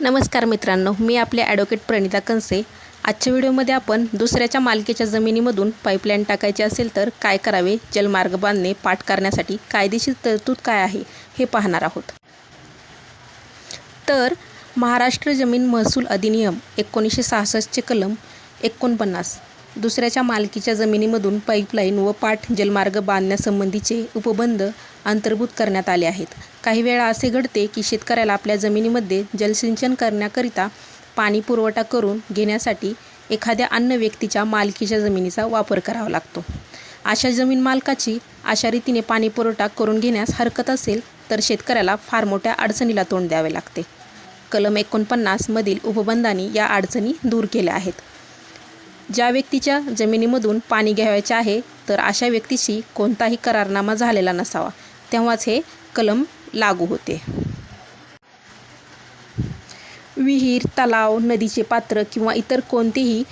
नमस्कार मित्रांनो मी आपले ॲडव्होकेट प्रणिता कंसे आजच्या व्हिडिओमध्ये आपण दुसऱ्याच्या मालकीच्या जमिनीमधून पाईपलाईन टाकायची असेल तर काय करावे? जलमार्ग बांधणे पाठ करण्यासाठी कायदेशीर तरतूद काय आहे? हे पाहणार आहोत. तर महाराष्ट्र जमीन महसूल अधिनियम एकोणीसशे सहासष्टचे कलम एकोणपन्नास. दुसऱ्याच्या मालकीच्या जमिनीमधून पाईपलाईन व पाठ जलमार्ग बांधण्यासंबंधीचे उपबंध अंतर्भूत करण्यात आले आहेत. काही वेळा असे घडते की शेतकऱ्याला आपल्या जमिनीमध्ये जलसिंचन करण्याकरिता पाणी पुरवठा करून घेण्यासाठी एखाद्या अन्य व्यक्तीच्या मालकीच्या जमिनीचा वापर करावा लागतो. अशा जमीन मालकाची अशा रीतीने पाणी पुरवठा करून घेण्यास हरकत असेल तर शेतकऱ्याला फार मोठ्या अडचणीला तोंड द्यावे लागते. कलम एकोणपन्नासमधील उपबंधांनी या अडचणी दूर केल्या आहेत. ज्या व्यक्तीच्या जमिनीमधून पाणी घ्यावायचे आहे तर अशा व्यक्तीशी कोणताही करारनामा झालेला नसावा. तेव्हाच हे कलम लागू होते. विहीर तलाव नदीचे पात्र किंवा इतर कोणतेही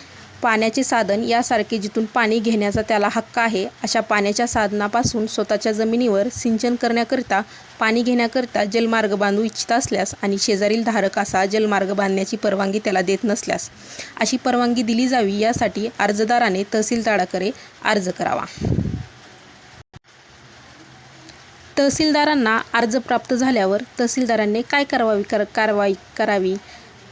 पाण्याचे साधन यासारखे जिथून पाणी घेण्याचा त्याला हक्क आहे अशा पाण्याच्या साधनापासून स्वतःच्या जमिनीवर सिंचन करण्याकरिता पाणी घेण्याकरिता जलमार्ग बांधू इच्छित असल्यास आणि शेजारील धारक असा जलमार्ग बांधण्याची परवानगी त्याला देत नसल्यास अशी परवानगी दिली जावी यासाठी अर्जदाराने तहसीलदाराकडे अर्ज करावा. तहसीलदारांना अर्ज प्राप्त झाल्यावर तहसीलदारांनी काय करावी कर कारवाई करावी?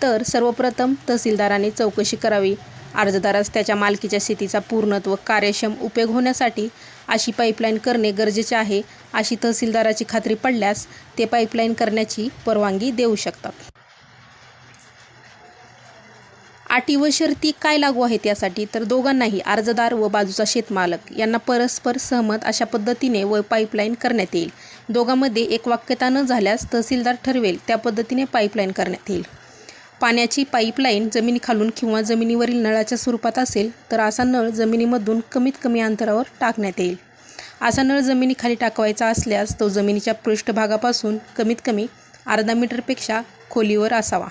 तर सर्वप्रथम तहसीलदाराने चौकशी करावी. अर्जदारास त्याच्या मालकीच्या शेतीचा पूर्णत्व कार्यक्षम उपयोग होण्यासाठी अशी पाईपलाईन करणे गरजेचे आहे अशी तहसीलदाराची खात्री पडल्यास ते पाईपलाईन करण्याची परवानगी देऊ शकतात. अटी व शर्ती काय लागू आहेत यासाठी तर दोघांनाही अर्जदार व बाजूचा शेतमालक यांना परस्पर सहमत अशा पद्धतीने व पाईपलाईन करण्यात येईल. दोघांमध्ये एक वाक्यता न झाल्यास तहसीलदार ठरवेल त्या पद्धतीने पाईपलाईन करण्यात येईल. पाण्याची पाईपलाईन जमिनीखालून किंवा जमिनीवरील नळाच्या स्वरूपात असेल तर असा नळ जमिनीमधून कमीत कमी अंतरावर टाकण्यात येईल. असा नळ जमिनीखाली टाकवायचा असल्यास तो जमिनीच्या पृष्ठभागापासून कमीत कमी अर्धा मीटरपेक्षा खोलीवर असावा.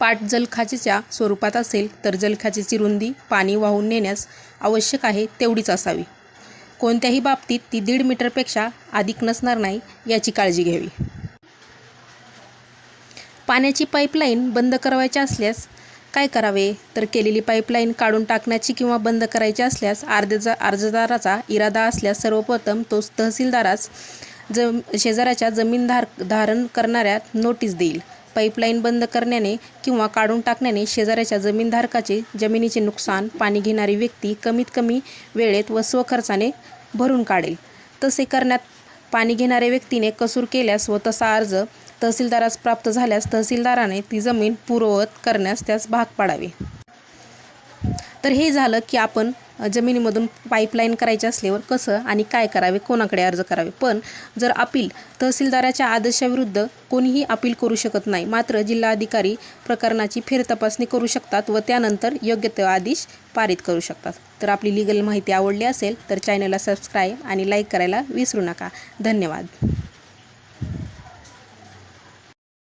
पाट जलखाचेच्या स्वरूपात असेल तर जलखाचेची रुंदी पाणी वाहून नेण्यास आवश्यक आहे तेवढीच असावी. कोणत्याही बाबतीत ती दीड मीटरपेक्षा अधिक नसणार नाही याची काळजी घ्यावी. पाण्याची पाईपलाईन बंद करावायची असल्यास काय करावे? तर केलेली पाईपलाईन काढून टाकण्याची किंवा बंद करायची असल्यास अर्जचा अर्जदाराचा इरादा असल्यास सर्वप्रथम तो तहसीलदारास ज शेजाऱ्याच्या जमीनधार धारण करणाऱ्या नोटीस देईल. पाईपलाईन बंद करण्याने किंवा काढून टाकण्याने शेजाऱ्याच्या जमीनधारकाचे जमिनीचे नुकसान पाणी घेणारी व्यक्ती कमीत कमी वेळेत व स्वखर्चाने भरून काढेल. तसे करण्यात पाणी घेणाऱ्या व्यक्तीने कसूर केल्यास व तसा अर्ज तहसीलदारास प्राप्त झाल्यास तहसीलदाराने ती जमीन पूर्ववत करण्यास त्यास भाग पाडावे. तर हे झालं की आपण जमिनीमधून पाईपलाईन करायचे असल्यावर कसं आणि काय करावे कोणाकडे अर्ज करावे? पण जर अपील तहसीलदाराच्या आदेशाविरुद्ध कोणीही अपील करू शकत नाही मात्र जिल्हाधिकारी प्रकरणाची फेरतपासणी करू शकतात व त्यानंतर योग्य तो आदेश पारित करू शकतात. तर आपली लिगल माहिती आवडली असेल तर चॅनलला सबस्क्राईब आणि लाईक करायला विसरू नका. धन्यवाद.